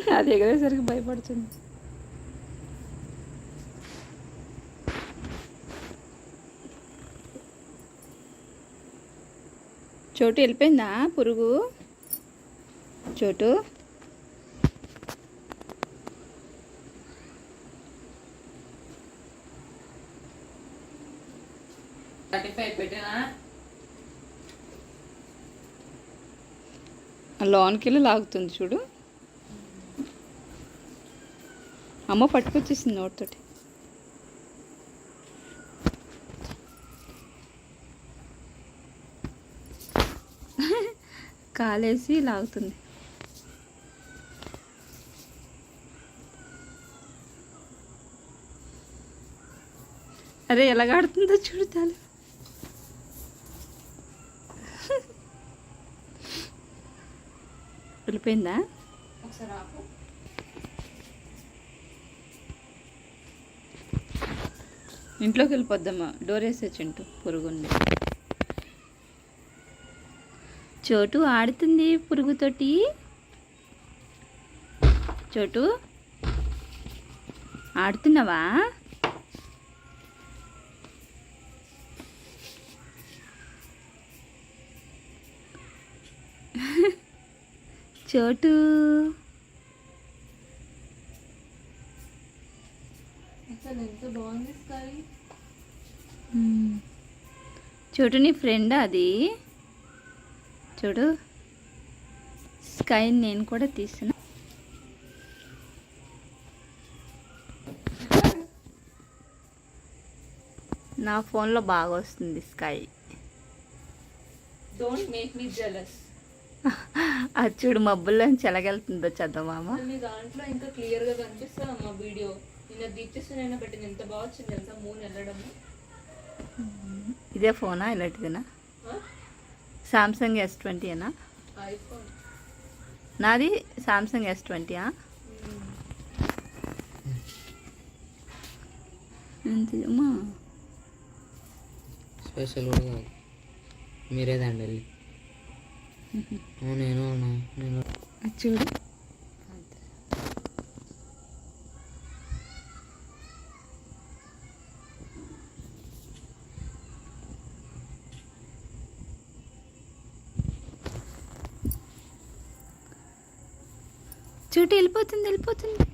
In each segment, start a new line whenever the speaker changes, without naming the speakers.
అది ఎగరేసరికి భయపడుతుంది. చోటు వెళ్ళిపోయిందా పురుగు? చోటు? లోన్కి వెళ్ళి లాగుతుంది చూడు. అమ్మ పట్టుకొచ్చేసింది నోటితోటి. కాలేసి లాగుతుంది. అరే ఎలాగాడుతుందో చూడాలి వెళ్ళిపోయిందా? ఇంట్లోకి వెళ్ళిపోద్దామా డోర్ వేసే చింటూ పురుగుంది చోటు ఆడుతుంది పురుగుతోటి. చోటు ఆడుతున్నావా? చోటు
అసలు ఎంత బాగుంది స్కై
మ్మ్. చూడు నీ ఫ్రెండ్ అది. చూడు. స్కై నేను కూడా తీసిన నా ఫోన్లో బాగా వస్తుంది sky.
Don't make me jealous
అది చూడు మబ్బుల్లోంచి ఎలాగెళ్తుందో చదవమామ
మీ దాంట్లో ఇంకా క్లియర్గా కనిపిస్తుంది అమ్మా వీడియో. నిన్న దీప్తిస్తూ నేను పెట్టింది. ఎంత బాగా వచ్చింది ఎంత మూన్ వెళ్ళడము
ఇదే ఫోనా ఇలాంటిదేనా? సామ్సంగ్ ఎస్ ట్వంటీనా
ఐఫోన్.
నాది సామ్సంగ్ ఎస్ ట్వంటీయా అంతేమ్మా
స్పెషల్ కూడా కాదు. మీరే దండలి నేను అవునా నేను
చూడు. చూడు వెళ్ళిపోతుంది వెళ్ళిపోతుంది.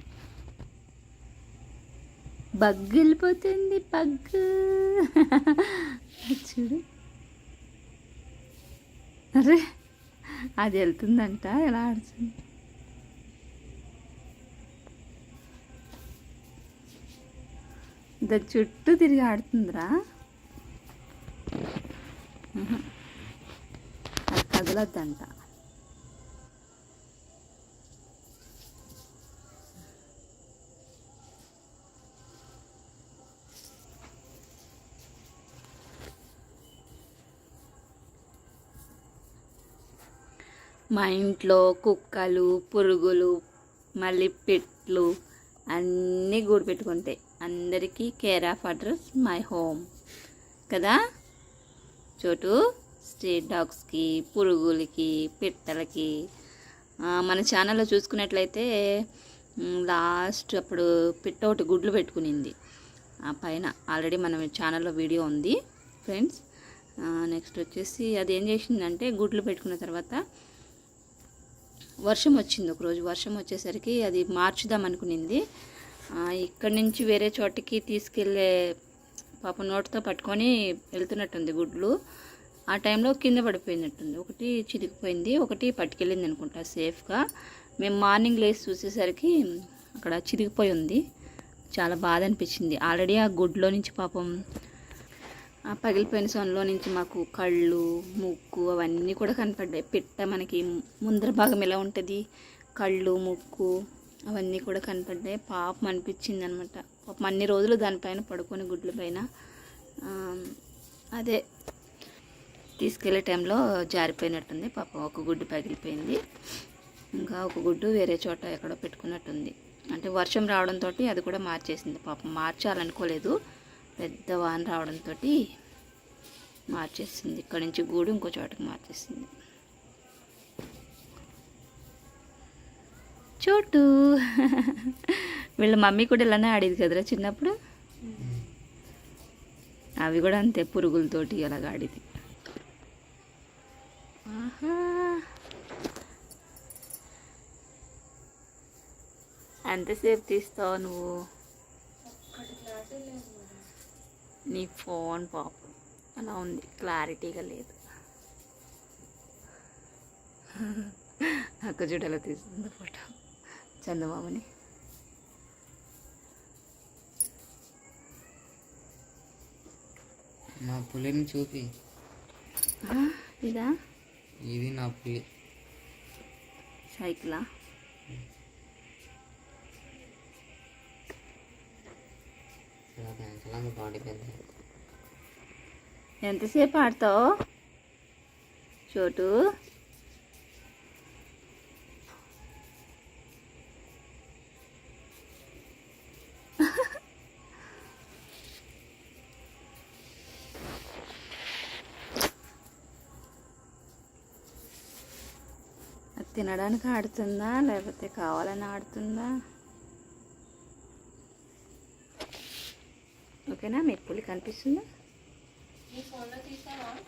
బగ్గు వెళ్ళిపోతుంది పగ్ చూడు. అరే అది వెళ్తుందంట ఎలా ఆడుతుంది? దాని చుట్టూ తిరిగి ఆడుతుందిరా. అది కదలద్దంట. మా ఇంట్లో కుక్కలు పురుగులు మళ్ళీ పెట్లు అన్నీ గూడు పెట్టుకుంటాయి అందరికీ care of address my home. కదా? చోటు స్ట్రీట్ డాగ్స్కి పురుగులకి పిట్టలకి. మన ఛానల్లో చూసుకున్నట్లయితే లాస్ట్ అప్పుడు పిట్ట ఒకటి గుడ్లు పెట్టుకునింది. ఆ పైన ఆల్రెడీ మన ఛానల్లో వీడియో ఉంది ఫ్రెండ్స్. నెక్స్ట్ వచ్చేసి అది ఏం చేసిందంటే గుడ్లు పెట్టుకున్న తర్వాత వర్షం వచ్చింది ఒకరోజు. వర్షం వచ్చేసరికి అది మార్చుదాం అనుకునింది. ఇక్కడి నుంచి వేరే చోటికి తీసుకెళ్ళే పాప నోటితో పట్టుకొని వెళ్తున్నట్టుంది గుడ్లు. ఆ టైంలో కింద పడిపోయినట్టుంది. ఒకటి చిరిగిపోయింది ఒకటి పట్టుకెళ్ళింది అనుకుంటా సేఫ్గా. మేము మార్నింగ్ లేసి చూసేసరికి అక్కడ చిరిగిపోయి ఉంది. చాలా బాధ అనిపించింది. ఆల్రెడీ ఆ గుడ్లో నుంచి పాపం ఆ పగిలిపోయిన సొనలో నుంచి మాకు కళ్ళు ముక్కు అవన్నీ కూడా కనపడ్డాయి. పిట్ట మనకి ముందర భాగం ఎలా ఉంటుంది? కళ్ళు ముక్కు అవన్నీ కూడా కనపడ్డాయి. పాపం అనిపించింది అనమాట పాపం అన్ని రోజులు దానిపైన పడుకొని గుడ్ల పైన అదే తీసుకెళ్ళే టైంలో జారిపోయినట్టుంది. పాపం ఒక గుడ్డు పగిలిపోయింది. ఇంకా ఒక గుడ్డు వేరే చోట ఎక్కడో పెట్టుకున్నట్టుంది. అంటే వర్షం రావడంతో అది కూడా మార్చేసింది. పాపం మార్చాలనుకోలేదు. పెద్ద వాన రావడంతో మార్చేసింది. ఇక్కడ నుంచి గూడు ఇంకో చోటకి మార్చేసింది. చోటు. వీళ్ళ మమ్మీ కూడా ఇలానే ఆడేది కదరా చిన్నప్పుడు? అవి కూడా అంతే పురుగులతోటి అలాగ ఆడేది. ఆహా. ఎంతసేపు తీస్తావు నువ్వు? నీ ఫోన్ పాపం అలా ఉంది. క్లారిటీగా లేదు. అక్క చూడలా తీస్తుంది ఫోటో? చందమామని.
మా పులిని చూపి.
ఇదా?
ఇది నా పులి.
సైకిలా? ఎంతసేపు ఆడతావు? చోటు. తినడానికి ఆడుతుందా? లేకపోతే కావాలని ఆడుతుందా? ఓకేనా మీ పులి కనిపిస్తుందా